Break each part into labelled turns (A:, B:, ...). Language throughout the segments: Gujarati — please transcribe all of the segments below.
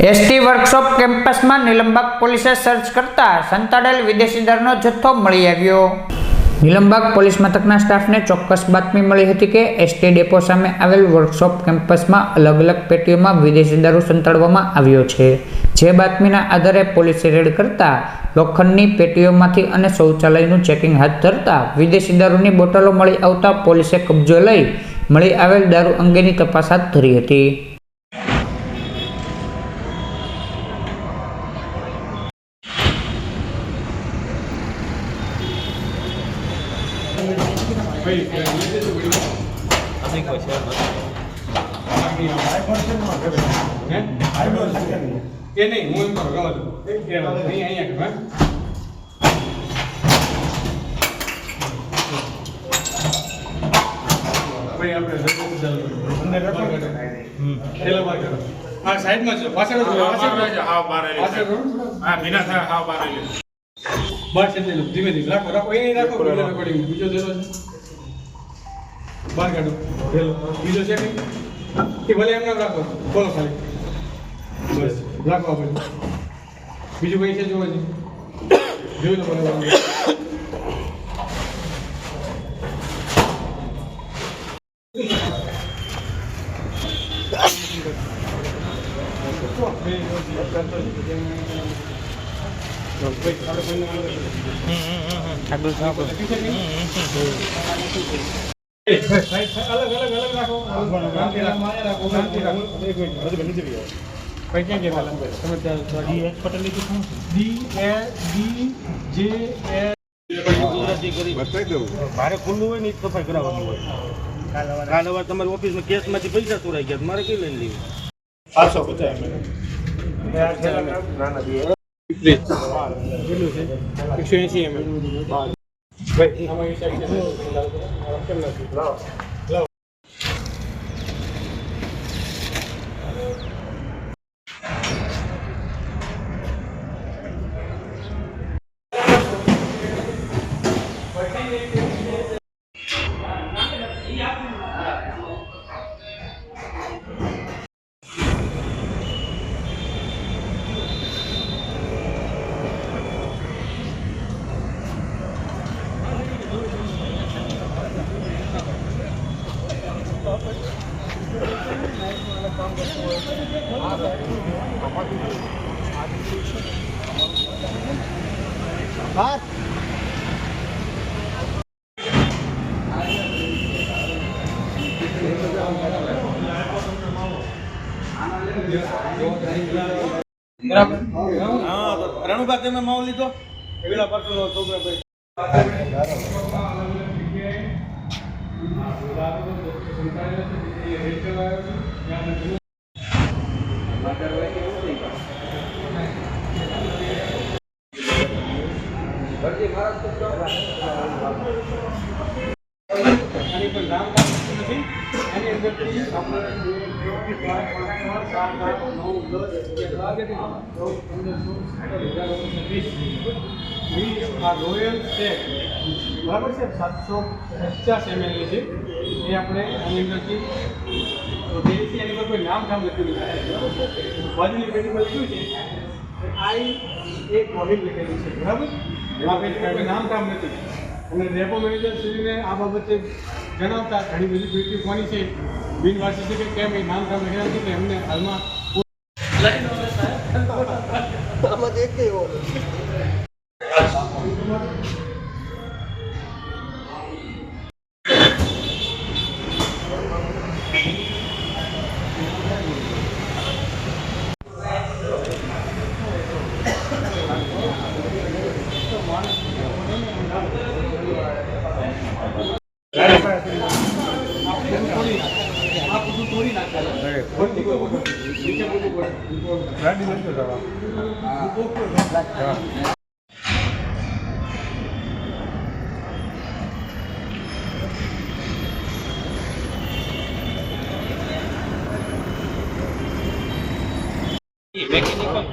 A: એસટી વર્કશોપ કેમ્પસમાં નિલંબક પોલીસે સર્ચ કરતા સંતાડેલ વિદેશી દારૂનો જથ્થો મળી આવ્યો. નિલંબક પોલીસ મથકના સ્ટાફને ચોક્કસ બાતમી મળી હતી કે એસટી ડેપો સામે આવેલ વર્કશોપ કેમ્પસમાં અલગ અલગ પેટીઓમાં વિદેશી દારૂ સંતાડવામાં આવ્યો છે. જે બાતમીના આધારે પોલીસે રેડ કરતા લોખંડની પેટીઓમાંથી અને શૌચાલયનું ચેકિંગ હાથ ધરતા વિદેશી દારૂની બોટલો મળી આવતા પોલીસે કબજો લઈ મળી આવેલ દારૂ અંગેની તપાસ હાથ ધરી હતી.
B: એ નહીં હું એમ કરો તે. નહીં અહીંયા ભાઈ આપણે. હા સાઈડમાં છે પાછળ
C: હા. બાર હા થાય હાવ બાર
B: બહાર ધીમે ધીમે રાખો રાખો એ રાખો બીજો બીજો છે બહાર કાઢો. પેલો બીજો છે કે? ભલે એમ નામ રાખો. બોલો ખાલી. બસ. રાખો આપણે. બીજું કઈ છે જોવા જોઈ લો બરાબર અલગ અલગ અલગ રાખો શાંતિ રાખો રાખો શાંતિ રાખો એક મિનિટ કઈ ક્યાં ગયા તમે ત્યાં ડી એચ પટેલ લીધું ડી એ ડી જે એ
D: મારે ખુલ્લું હોય ને એ સફાઈ કરાવવાની હોય. કાલ હવે તમારી ઓફિસમાં કેસમાંથી પૈસા ચોરાઈ ગયા મારે કઈ લઈ લેવું?
C: પાંચસો પચાસ
B: એકસો એસી એમ. એ સાઈડ બરાબર.
D: હા રણુભા તમે માવો લીધો?
B: પેલા પાછળ છોકરા આ રોયલ સ્ટેક બરાબર છે. સાતસો પચાસ ml છે એ આપણે આની અંદરથી દેશી એની પર કોઈ નામ ઠામ લખેલું છે બાજુની પેટી લખ્યું છે આઈ એ કોવિડ લખેલું છે, બરાબર? નામ ઠામ નથી. અને રેપો મેનેજર શ્રીને આ બાબતે જણાવતા ઘણી બધી પેટીઓ કોની છે બિનવાસી છે કે કેમ એ નામ ઠામ લખ્યા છે એમને હાલમાં આ નાખ્યા ફરીથી કોઈ બોલો. નીચે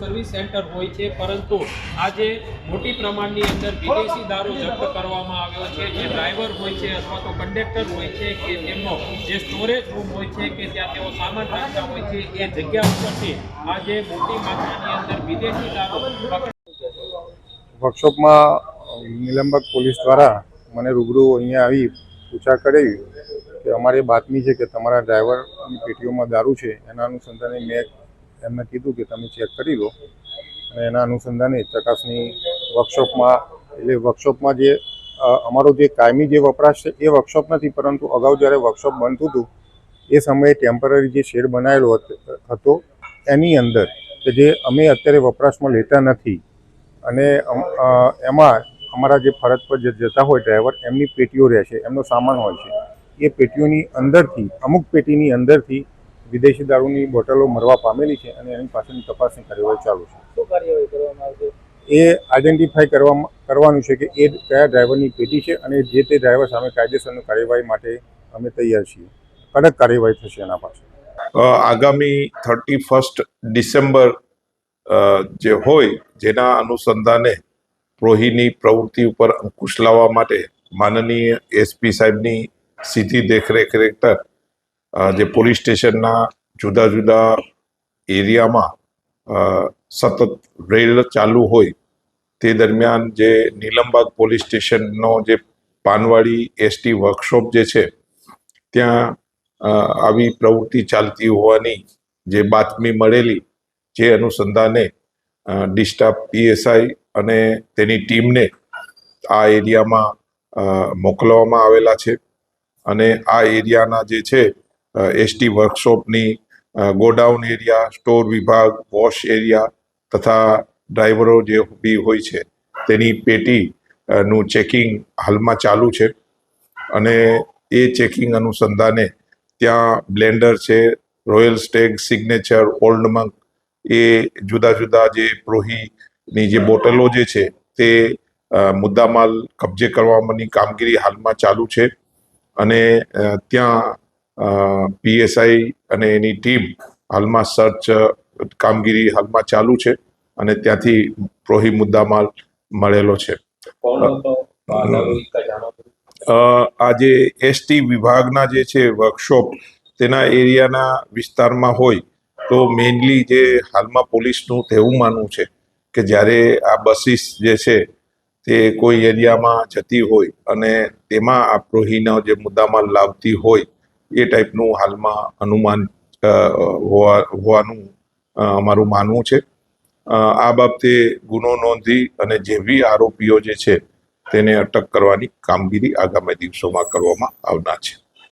B: સર્વિસ સેન્ટર હોય છે, પરંતુ આજે મોટી પ્રમાણની અંદર વિદેશી દારૂ જપ્ત કરવામાં આવ્યો છે. જે ડ્રાઈવર હોય છે અથવા તો કંડક્ટર હોય છે કે તેમનો જે સ્ટોરેજ રૂમ હોય છે કે ત્યાં તેઓ સામાન રાખતા હોય છે, એ જગ્યા ઉપરથી આજે મોટી માત્રાની અંદર વિદેશી દારૂ
E: વર્કશોપમાં નિલંબક પોલીસ દ્વારા મને રૂબરૂ અહીંયા આવી પૂછા કરી કે અમારી બાતમી છે કે તમારા ડ્રાઈવરની પેટીઓમાં દારૂ છે. એના અનુસંધાને મેં એમને કીધું કે તમે ચેક કરી લો. અને એના અનુસંધાને ચકાસણી વર્કશોપમાં એટલે વર્કશોપમાં જે અમારો જે કાયમી જે વપરાશ છે, એ વર્કશોપ નથી, પરંતુ અગાઉ જ્યારે વર્કશોપ બનતું હતું, એ સમયે ટેમ્પરરી જે શેડ બનાવેલો હત- એની અંદર, કે જે અમે અત્યારે વપરાશમાં લેતા નથી. અને એમાં અમારા જે ફરજ પર જે જતા હોય ડ્રાઈવર, એમની પેટીઓ રહે છે એમનો સામાન હોય છે. એ પેટીઓની અંદરથી, અમુક પેટીની અંદરથી વિદેશી દારૂની બોટલો મરવા પામેલી છે અને એની પાછળની તપાસની કાર્યવાહી ચાલુ છે. એ આઈડેન્ટિફાઈ કરવામાં કરવાનું છે કે એ કયા ડ્રાઈવરની પેટી છે અને જે તે ડ્રાઈવર સામે કાયદેસરની કાર્યવાહી માટે અમે તૈયાર છીએ. કડક કાર્યવાહી થશે એના પાછળ.
F: આગામી થર્ટી ફર્સ્ટ ડિસેમ્બર જે હોય જેના અનુસંધાને પ્રોહીની પ્રવૃત્તિ ઉપર અંકુશ લાવવા માટે માનનીય એસપી સાહેબની સીધી દેખરેખ હેઠળ જે પોલીસ સ્ટેશનના જુદા જુદા એરિયામાં સતત રેલ ચાલુ હોય, તે દરમિયાન જે નીલમબાગ પોલીસ સ્ટેશનનો જે પાનવાડી એસટી વર્કશોપ જે છે, ત્યાં આવી પ્રવૃત્તિ ચાલતી હોવાની જે બાતમી મળેલી, જે અનુસંધાને ડિસ્ટાફ પીએસઆઈ અને તેની ટીમને આ એરિયામાં મોકલવામાં આવેલા છે. અને આ એરિયાના જે છે એસટી વર્કશોપની ગોડાઉન એરિયા સ્ટોર વિભાગ વોશ એરિયા તથા ડ્રાઈવરો જે બી હોય છે તેની પેટી નું ચેકિંગ હાલમાં ચાલુ છે. અને એ ચેકિંગ અનુસંધાને ત્યાં બ્લેન્ડર છે, Royal Stag, Signature, Old Monk, એ જુદા જુદા જે પ્રોહીની જે બોટલો જે છે તે મુદ્દામાલ કબજે કરવાની કામગીરી હાલમાં ચાલુ છે. અને ત્યાં પીએસઆઈ અને એની ટીમ હાલમાં સર્ચ કામગીરી હાલમાં ચાલુ છે અને ત્યાંથી પ્રોહી મુદ્દામાલ મળેલો છે. આજે આ જે એસટી વિભાગના જે છે વર્કશોપ તેના એરિયાના વિસ્તારમાં હોય તો મેઇનલી જે હાલમાં પોલીસનું તેવું માનવું છે કે જ્યારે આ બસીસ જે છે તે કોઈ એરિયામાં જતી હોય અને તેમાં આ પ્રોહીનો જે મુદ્દામાલ લાવતી હોય એ ટાઈપનું હાલમાં અનુમાન હોવા, હોવાનું અમારું માનવું છે. આ બાબતે ગુનો નોંધી અને જેવી આરોપીઓ જે છે, તેને અટક કરવાની કામગીરી આગામી દિવસોમાં કરવામાં આવનાર છે.